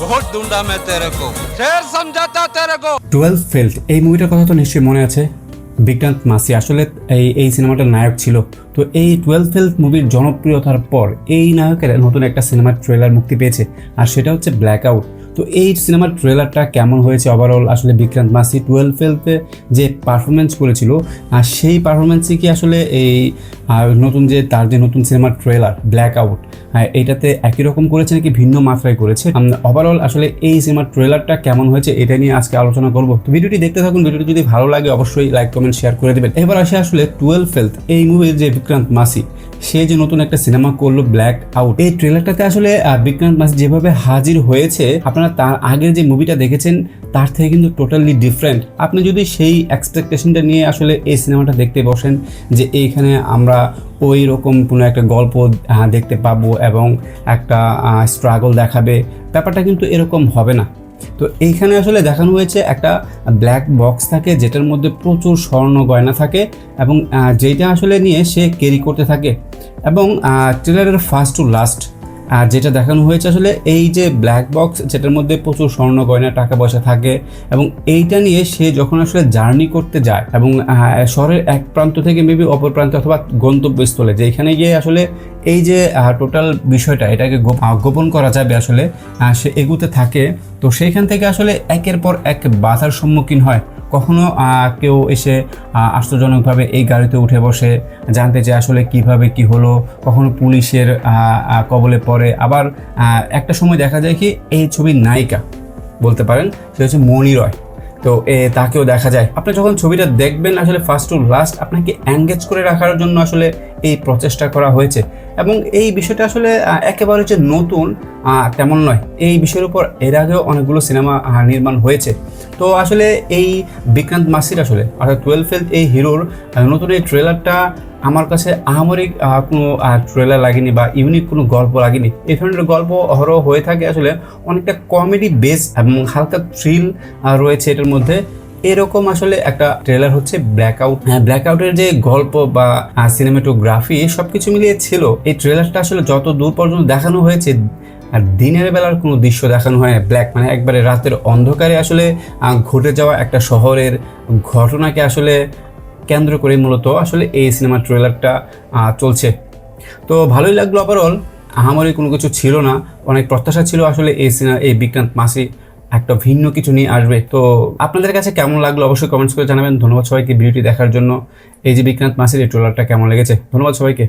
বহুত ঢুঁড়া মে তেরে কো ফের সমঝাতা তেরে কো টুয়েলভ ফেল্ড এই মুভিটার কথা তো নিশ্চয়ই মনে আছে। বিক্রান্ত মাসি আসলে এই এই সিনেমাটার নায়ক ছিল। তো এই টুয়েলভ ফেল্থ মুভির জনপ্রিয়তার পর এই নায়কের নতুন একটা সিনেমার ট্রেলার মুক্তি পেয়েছে। আর সেটা হচ্ছে ব্ল্যাক আউট তো এই সিনেমার ট্রেলারটা কেমন হয়েছে ওভারঅল আসলে বিক্রান্ত মাসি টুয়েলভ ফেলতে যে পারফরমেন্স করেছিল, আর সেই পারফরমেন্সই কি আসলে এই নতুন যে তার যে নতুন সিনেমার ট্রেলার ব্ল্যাক আউট এইটাতে একই রকম করেছে নাকি ভিন্ন মাত্রায় করেছে? ওভারঅল আসলে এই সিনেমার ট্রেলারটা কেমন হয়েছে এটা নিয়ে আজকে আলোচনা করব। তো ভিডিওটি দেখতে থাকুন, ভিডিওটি যদি ভালো লাগে অবশ্যই লাইক কমেন্ট শেয়ার করে দেবেন। এবার আসে আসলে টুয়েলভ ফেলথ এই মুভির যে বিক্রান্ত মাসি সে যে নতুন একটা সিনেমা করল ব্ল্যাক আউট এই ট্রেলারটাতে আসলে বিক্রান্ত মাসি যেভাবে হাজির হয়েছে, আপনারা তার আগের যে মুভিটা দেখেছেন, তার থেকে কিন্তু টোটালি ডিফারেন্ট আপনি যদি সেই এক্সপেকটেশনটা নিয়ে আসলে এই সিনেমাটা দেখতে বসেন, যে এইখানে আমরা ওই রকম কোনো একটা গল্প দেখতে পাবো এবং একটা স্ট্রাগল দেখাবে, ব্যাপারটা কিন্তু এরকম হবে না। তো এইখানে আসলে দেখানো হয়েছে একটা ব্ল্যাক বক্স থাকে, যেটার মধ্যে প্রচুর স্বর্ণ গয়না থাকে এবং যেটা আসলে নিয়ে সে ক্যারি করতে থাকে এবং ট্রেলারের ফার্স্ট টু লাস্ট আর যেটা দেখানো হয়েছে আসলে এই যে ব্ল্যাক বক্স যেটার মধ্যে প্রচুর স্বর্ণ গয়না, টাকা পয়সা থাকে এবং এইটা নিয়ে সে যখন আসলে জার্নি করতে যায় এবং শহরের এক প্রান্ত থেকে মেবি অপর প্রান্তে অথবা গন্তব্যস্থলে যেখানে গিয়ে আসলে এই যে টোটাল বিষয়টা, এটাকে গোপন করা যাবে আসলে সে এগুতে থাকে। তো সেইখান থেকে আসলে একের পর এক বাধার সম্মুখীন হয়। কখনো কেউ এসে আশ্চর্যজনকভাবে এই গাড়িতে উঠে বসে জানতে চায় আসলে কীভাবে কি হলো, কখনো পুলিশের কবলে পড়ে। আবার একটা সময় দেখা যায় কি, এই ছবির নায়িকা বলতে পারেন, সে হচ্ছে মণি রয়। তো, এ, তাকেও দেখা যায়। আপনি যখন ছবিটা দেখবেন আসলে ফার্স্ট টু লাস্ট আপনাকে এঙ্গেজ করে রাখার জন্য আসলে এই প্রচেষ্টা করা হয়েছে। এবং এই বিষয়টা আসলে একেবারে যে নতুন তেমন নয়। এই বিষয়ের উপর এর আগেও অনেকগুলো সিনেমা নির্মাণ হয়েছে। তো আসলে এই বিক্রান্ত মাসির আসলে, অর্থাৎ টুয়েলভ ফেলথ এই হিরোর নতুন এই ট্রেলারটা আমার কাছে আহামরিক কোনো ট্রেলার লাগেনি বা ইউনিক কোনো গল্প লাগেনি। এই ধরনের গল্প অহরহ হয়ে থাকে আসলে অনেকটা কমেডি বেস এবং হালকা থ্রিল রয়েছে এটার মধ্যে। এরকম আসলে একটা ট্রেলার হচ্ছে ব্ল্যাক আউট হ্যাঁ ব্ল্যাক আউটের যে গল্প বা সিনেমাটোগ্রাফি সবকিছু মিলিয়ে ছিল। এই ট্রেলারটা আসলে যত দূর পর্যন্ত দেখানো হয়েছে, আর দিনের বেলার কোনো দৃশ্য দেখানো হয় ব্ল্যাক মানে একবারে রাতের অন্ধকারে আসলে ঘটে যাওয়া একটা শহরের ঘটনাকে আসলে কেন্দ্র করে মূলত আসলে এই সিনেমার ট্রেলারটা চলছে। তো ভালোই লাগল ওভারঅল আহামরি কোনো কিছু ছিল না। অনেক প্রত্যাশা ছিল আসলে এই সিনেমা এই বিক্রান্ত মাসি একটা ভিন্ন কিছু নিয়ে আসবে। তো আপনাদের কাছে কেমন লাগল? অবশ্যই কমেন্টস করে জানাবেন। ধন্যবাদ সবাইকে ভিডিওটি দেখার জন্য। এই যে বিক্রান্ত মাসের এই ট্রেলারটা কেমন লেগেছে? ধন্যবাদ সবাইকে।